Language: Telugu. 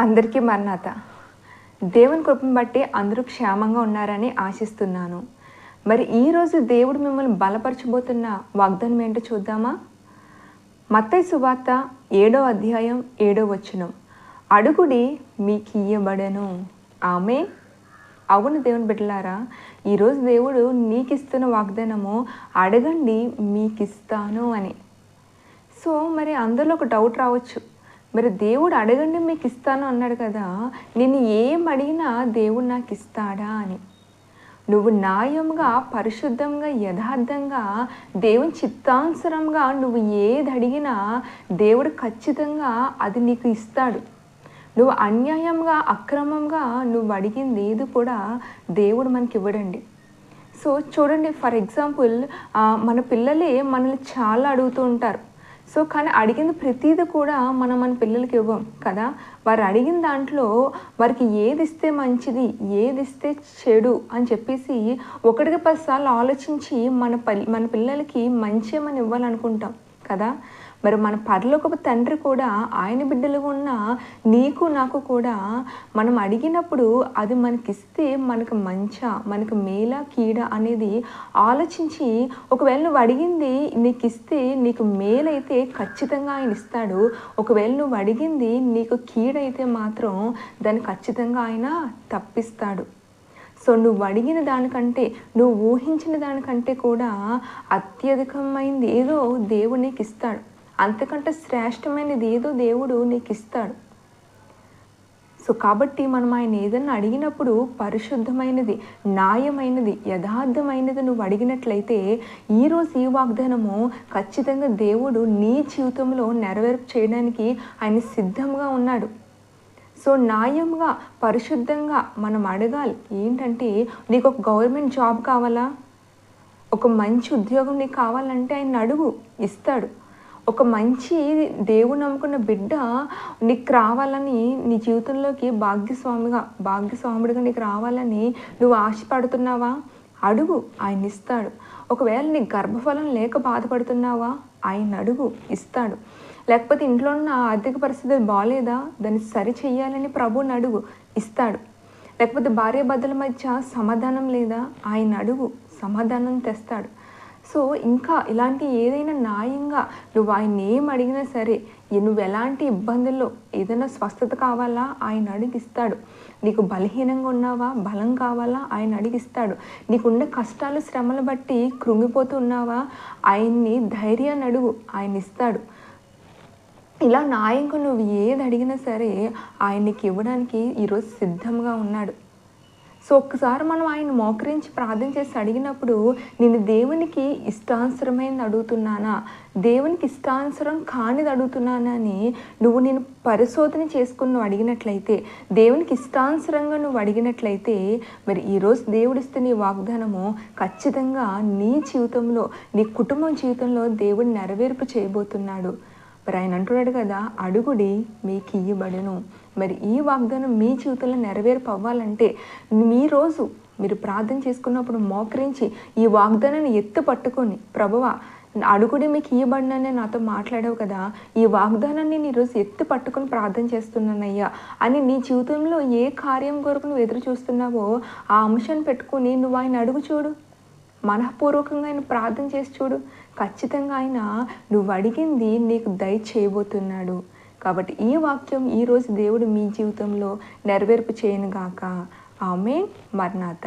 అందరికీ మరణాత. దేవుని కృపను బట్టి అందరూ క్షేమంగా ఉన్నారని ఆశిస్తున్నాను. మరి ఈరోజు దేవుడు మిమ్మల్ని బలపరచబోతున్న వాగ్దానం ఏంటో చూద్దామా? మత్తయి సువార్త ఏడో అధ్యాయం ఏడో వచనం. అడుగుడి మీకు ఇయ్యబడను. ఆమె అవును దేవుని బిడ్డలారా ఈరోజు దేవుడు నీకు ఇస్తున్న వాగ్దానము అడగండి మీకు ఇస్తాను అని. సో మరి అందులో ఒక డౌట్ రావచ్చు. మరి దేవుడు అడగండి మీకు ఇస్తాను అన్నాడు కదా నేను ఏం అడిగినా దేవుడు నాకు ఇస్తాడా అని. నువ్వు న్యాయంగా పరిశుద్ధంగా యథార్థంగా దేవుని చిత్తానుసరంగా నువ్వు ఏది అడిగినా దేవుడు ఖచ్చితంగా అది నీకు ఇస్తాడు. నువ్వు అన్యాయంగా అక్రమంగా నువ్వు అడిగింది ఏది కూడా దేవుడు మనకి ఇవ్వడండి సో చూడండి ఫర్ ఎగ్జాంపుల్ మన పిల్లలే మనల్ని చాలా అడుగుతూ ఉంటారు. సో కానీ అడిగిన ప్రతీది కూడా మనం మన పిల్లలకి ఇవ్వం కదా. వారు అడిగిన దాంట్లో వారికి ఏది ఇస్తే మంచిది ఏది ఇస్తే చెడు అని చెప్పేసి ఒకటికి పదిసార్లు ఆలోచించి మన మన పిల్లలకి మంచి మనం ఇవ్వాలనుకుంటాం. కదా? మరి మన పరలోకపు తండ్రి కూడా ఆయన బిడ్డలుగా ఉన్న నీకు నాకు కూడా మనం అడిగినప్పుడు అది మనకిస్తే మనకు మంచ మనకు మేల కీడ అనేది ఆలోచించి ఒకవేళ నువ్వు అడిగింది నీకు ఇస్తే నీకు మేలైతే ఖచ్చితంగా ఆయన ఇస్తాడు. ఒకవేళ నువ్వు అడిగింది నీకు కీడైతే మాత్రం దాన్ని ఖచ్చితంగా ఆయన తప్పిస్తాడు. సో నువ్వు అడిగిన దానికంటే నువ్వు ఊహించిన దానికంటే కూడా అత్యధికమైనది ఏదో దేవుడు నీకు ఇస్తాడు అంతకంటే శ్రేష్టమైనది ఏదో దేవుడు నీకు ఇస్తాడు సో కాబట్టి మనం ఆయన ఏదన్నా అడిగినప్పుడు పరిశుద్ధమైనది న్యాయమైనది యథార్థమైనది నువ్వు అడిగినట్లయితే ఈరోజు ఈ వాగ్దానము ఖచ్చితంగా దేవుడు నీ జీవితంలో నెరవేర్పు చేయడానికి ఆయన సిద్ధంగా ఉన్నాడు. సో న్యాయంగా పరిశుద్ధంగా మనం అడగాలి. ఏంటంటే నీకు ఒక గవర్నమెంట్ జాబ్ కావాలా? ఒక మంచి ఉద్యోగం నీకు కావాలంటే ఆయన అడుగు ఇస్తాడు. ఒక మంచి దేవుడు నమ్ముకున్న బిడ్డ నీకు రావాలని నీ జీవితంలోకి భాగ్యస్వామిగా భాగ్యస్వాముడిగా నీకు రావాలని నువ్వు ఆశపడుతున్నావా? అడుగు ఆయన ఇస్తాడు. ఒకవేళ నీ గర్భఫలం లేక బాధపడుతున్నావా? ఆయన అడుగు ఇస్తాడు. లేకపోతే ఇంట్లో ఉన్న ఆర్థిక పరిస్థితి బాగాలేదా దాన్ని సరి చేయాలని ప్రభువుని అడుగు. ఇస్తాడు. లేకపోతే భార్య భర్తల మధ్య సమాధానం లేదా? ఆయన అడుగు. సమాధానం తెస్తాడు. సో ఇంకా ఇలాంటి ఏదైనా న్యాయంగా నువ్వు ఆయన ఏం అడిగినా సరే నువ్వు ఎలాంటి ఇబ్బందుల్లో ఏదైనా స్వస్థత కావాలా? ఆయన అడిగిస్తాడు నీకు బలహీనంగా ఉన్నావా? బలం కావాలా? ఆయన అడిగిస్తాడు నీకున్న కష్టాలు శ్రమలు బట్టి కృంగిపోతున్నావా ఆయన్ని ధైర్యాన్ని అడుగు. ఆయన ఇస్తాడు. ఇలా నాయకు నువ్వు ఏది అడిగినా సరే ఆయనకి ఇవ్వడానికి ఈరోజు సిద్ధంగా ఉన్నాడు. సో ఒక్కసారి మనం ఆయన మోకరించి ప్రార్థన చేసి అడిగినప్పుడు నేను దేవునికి ఇష్టానుసరమైనది అడుగుతున్నానా? దేవునికి ఇష్టానుసరం కానిది అడుగుతున్నానా అని నువ్వు నేను పరిశోధన చేసుకుని నువ్వు అడిగినట్లయితే దేవునికి ఇష్టానుసరంగా నువ్వు అడిగినట్లయితే మరి ఈరోజు దేవుడిస్తే నీ వాగ్దానము ఖచ్చితంగా నీ జీవితంలో నీ కుటుంబం జీవితంలో దేవుడు నెరవేర్పు చేయబోతున్నాడు. మరి ఆయన అంటున్నాడు కదా అడుగుడి మీకు ఇయ్యబడును మరి ఈ వాగ్దానం మీ జీవితంలో నెరవేర్పు అవ్వాలంటే మీ రోజు మీరు ప్రార్థన చేసుకున్నప్పుడు మోకరించి ఈ వాగ్దానాన్ని ఎత్తు పట్టుకొని ప్రభువ అడుగుడి మీకు ఇయ్యబడిననే నాతో మాట్లాడావు కదా ఈ వాగ్దానాన్ని నీ రోజు ఎత్తు పట్టుకొని ప్రార్థన చేస్తున్నానయ్యా అని నీ జీవితంలో ఏ కార్యం కొరకు నువ్వు ఎదురు చూస్తున్నావో ఆ అంశాన్ని పెట్టుకుని నువ్వు ఆయన అడుగు చూడు. మనఃపూర్వకంగా ఆయన ప్రార్థన చేసి చూడు. ఖచ్చితంగా ఆయన నువ్వు అడిగింది నీకు దయ చేయబోతున్నాడు. కాబట్టి ఈ వాక్యం ఈరోజు దేవుడు మీ జీవితంలో నెరవేర్పు చేయనుగాక. ఆమె మర్నాథ